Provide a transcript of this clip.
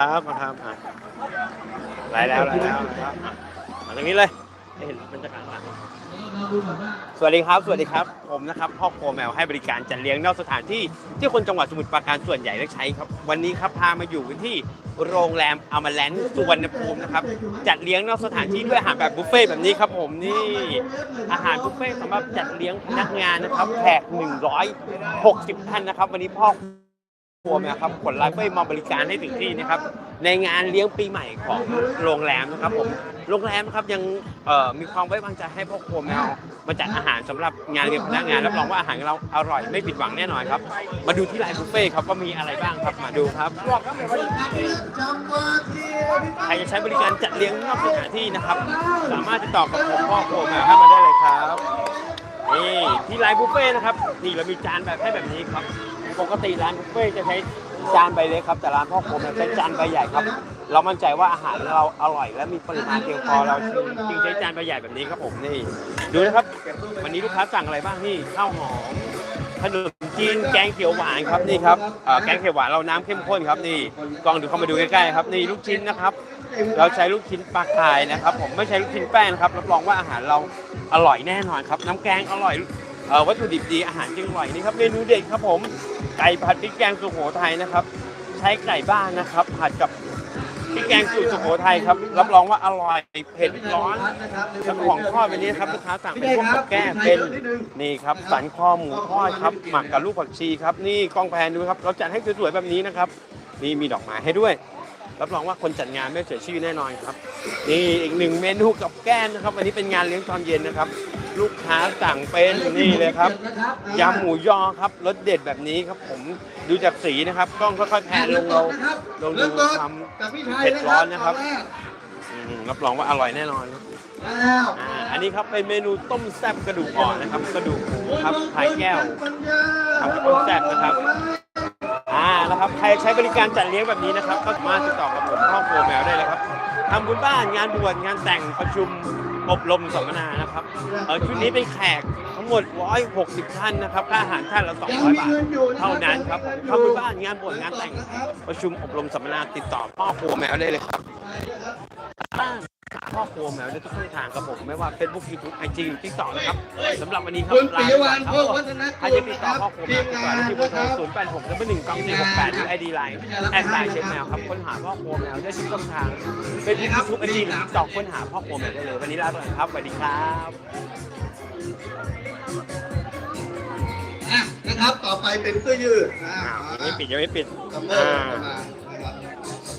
ครับมาครับอะไล่แล้วไล่แล้วไล่แล้วอะมาตรงนี้เลยให้เห็นบรรยากาศอะสวัสดีครับ สวัสดีครับ ผมนะครับพ่อโครัวแมวให้บริการจัดเลี้ยงนอกสถานที่ที่คนจังหวัดสมุทรปราการส่วนใหญ่เลือกใช้ครับ วันนี้ครับพามาอยู่กันที่โรงแรมอมแลนด์สุวรรณภูมินะครับ จัดเลี้ยงนอกสถานที่ด้วยอาหารแบบบุฟเฟ่ต์แบบนี้ครับผมนี่อาหารบุฟเฟ่ต์สำหรับจัดเลี้ยงพนักงานนะครับแขก160ท่านนะครับ วันนี้พ่อ ครัวนะครับขนไลฟ์เฟ้มาบริการให้ถึงที่นะครับ ในงานเลี้ยงปีใหม่ของโรงแรมนะครับผมโรงแรมนะครับยังมีความไว้วางใจให้พ่อครัวแมวมาจัดอาหารสำหรับงานเลี้ยงพนักงานรับรองว่าอาหารของเราอร่อยไม่ผิดหวังแน่นอนครับ มาดูที่ไลน์บุฟเฟ่ครับว่ามีอะไรบ้างครับมาดูครับใครจะใช้บริการจัดเลี้ยงนอกสถานที่นะครับ สามารถติดต่อกับผมพ่อครัวแมวมาได้เลยครับนี่ที่ร้านบุฟเฟ่นะครับนี่เรามีจานแบบให้แบบนี้ครับ ปกติร้านบุฟเฟ่จะใช้จานใบเล็กครับ แต่ร้านพ่อผมเนี่ยใช้จานใบใหญ่ครับ เรามั่นใจว่าอาหารเราอร่อย และมีปริมาณเพียงพอเราจึงใช้จานใบใหญ่แบบนี้ครับผมนี่ ดูนะครับ วันนี้ลูกค้าสั่งอะไรบ้างนี่ข้าวหอมขนมจีนแกงเขียวหวานครับนี่ครับแกงเขียวหวานเราน้ำเข้มข้นครับนี่กองดูเข้ามาดูใกล้ๆครับนี่ลูกชิ้นนะครับ เราใช้ลูกชิ้นปลากายนะครับ ผมไม่ใช้ลูกชิ้นแป้งนะครับรับรองว่าอาหารเราอร่อยแน่นอนครับ น้ำแกงอร่อย วัตถุดิบดีอาหารจึงอร่อยนี่ครับเมนูเด็ดครับผมไก่ผัดพริกแกงสุโขทัยนะครับ ใช้ไก่บ้านนะครับ ผัดกับพริกแกงสูตรสุโขทัยครับรับรองว่าอร่อยเผ็ดร้อนแล้วของทอดวันนี้ครับลูกค้าสั่งเป็นพวกกับแก้มเป็นนี่ครับสันคอหมูทอดครับหมักกับลูกผักชีครับนี่กล้องแพนดูครับเราจัดให้สวยๆแบบนี้นะครับนี่มีดอกไม้ให้ด้วย รับรองว่าคนจัดงานไม่เสียชื่อแน่นอนครับ นี่อีกหนึ่งเมนูกับแก้มนะครับวันนี้เป็นงานเลี้ยงตอนเย็นนะครับ ลูกค้าสั่งเป็นนี่เลยครับยำหมูยอครับรสเด็ดแบบนี้ครับ ผมดูจากสีนะครับกล้องค่อยๆแพนลงเราลงดูความเผ็ดร้อนนะครับรับรองว่าอร่อยแน่นอนครับอันนี้ครับเป็นเมนูต้มแซ่บกระดูกอ่อนนะครับ กระดูกหมูครับพายแก้วทำกับต้มแซ่บนะครับ อ่านะครับ ใครใช้บริการจัดเลี้ยงแบบนี้นะครับ ก็สามารถติดต่อกับผมพ่อครัวแมวได้เลยครับทำบุญบ้านงานบวชงานแต่งประชุมอบรมสัมมนานะครับเออชุดนี้เป็นแขกทั้งหมด 160 ท่านนะครับค่าอาหารท่านละ 200 บาท เท่านั้นครับทำบุญบ้านงานบวชงานแต่งประชุมอบรมสัมมนาติดต่อพ่อครัวแมวได้เลยครับ บ้านพ่อครัวแมวได้ทุกช่องทางครับผมไม่ว่า Facebook YouTube IG หรือ TikTok นะครับสำหรับวันนี้ครับคุณลาปิไปยก่วัอนนครับโพวัฒนใครจะติดต่อพ่อครัวแมวติดต่อได้ที่เบอร์โทร0 8 6 1 1 2 4 6 8หรือ ID Line แอดไลน์เช็คแมวครับค้นหาพ่อครัวแมวได้ทุกช่องทางเป็นยูทูบไอจีหรือติ๊กต็อกค้นหาพ่อครัวแมวได้เลยวันนี้ลาไปก่อนครับสวัสดีครับอะนะครับต่อไปเป็นเสื้อยืดอ่าอ้าวยังไม่ปิดยังไม่ปิดซัมเมอร์อ่ามา